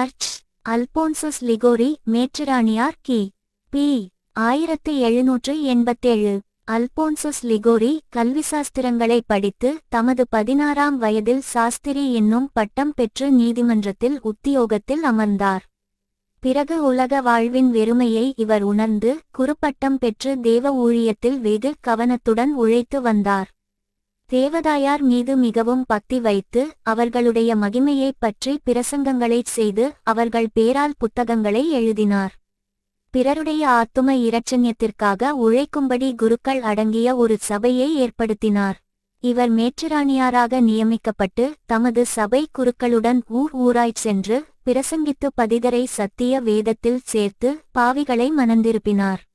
அர்ச் Alphonsus Ligori மேற்றிராணியார் கி. B. ஆயிரத்து எழுநூற்று எண்பத்தேழு. அல்போன்சஸ் லிகோரி கல்விசாஸ்திரங்களை படித்து தமது பதினாறாம் வயதில் சாஸ்திரி என்னும் பட்டம் பெற்று நீதிமன்றத்தில் உத்தியோகத்தில் அமர்ந்தார். பிறகு உலக வாழ்வின் வெறுமையை இவர் உணர்ந்து குறுப்பட்டம் பெற்று தேவ ஊழியத்தில் வெகு கவனத்துடன் உழைத்து வந்தார். தேவதாயார் மீது மிகவும் பக்தி வைத்து அவர்களுடைய மகிமையைப் பற்றி பிரசங்கங்களைச் செய்து அவர்கள் பேரால் புத்தகங்களை எழுதினார். பிறருடைய ஆத்தும இரட்சண்யத்திற்காக உழைக்கும்படி குருக்கள் அடங்கிய ஒரு சபையை ஏற்படுத்தினார். இவர் மேற்றிராணியாராக நியமிக்கப்பட்டு தமது சபை குருக்களுடன் ஊர் ஊராய்ச் சென்று பிரசங்கித்து பதிதரை சத்திய வேதத்தில் சேர்த்து பாவிகளை மணந்திருப்பினார்.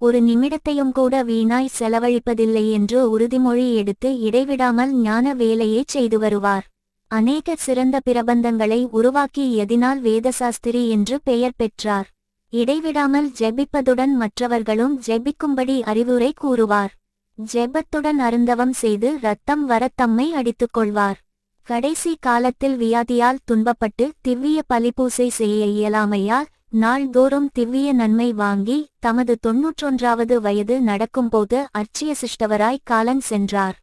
ஒரு நிமிடத்தையும் கூட வீணாய் செலவழிப்பதில்லை என்று உறுதிமொழி எடுத்து இடைவிடாமல் ஞான வேலையைச் செய்து வருவார். அநேக சிறந்த பிரபந்தங்களை உருவாக்கி எதினால் வேதசாஸ்திரி என்று பெயர் பெற்றார். இடைவிடாமல் ஜெபிப்பதுடன் மற்றவர்களும் ஜெபிக்கும்படி அறிவுரை கூறுவார். ஜெபத்துடன் அருந்தவம் செய்து ரத்தம் வரத் தம்மை அடித்துக் கொள்வார். கடைசி காலத்தில் வியாதியால் துன்பப்பட்டு திவ்ய பலிபூசை செய்ய இயலாமையால் நாள்தோறும் திவ்விய நன்மை வாங்கி தமது தொன்னூற்றொன்றாவது வயது நடக்கும்போது அர்ச்சிய சிஷ்டவராய் காலன் சென்றார்.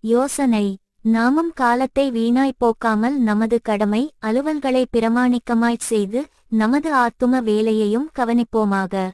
யோசனை நாமும் காலத்தை வீணாய் போக்காமல் நமது கடமை அலுவல்களை பிரமாணிக்கமாய்ச் செய்து நமது ஆத்தும வேலையையும் கவனிப்போமாக.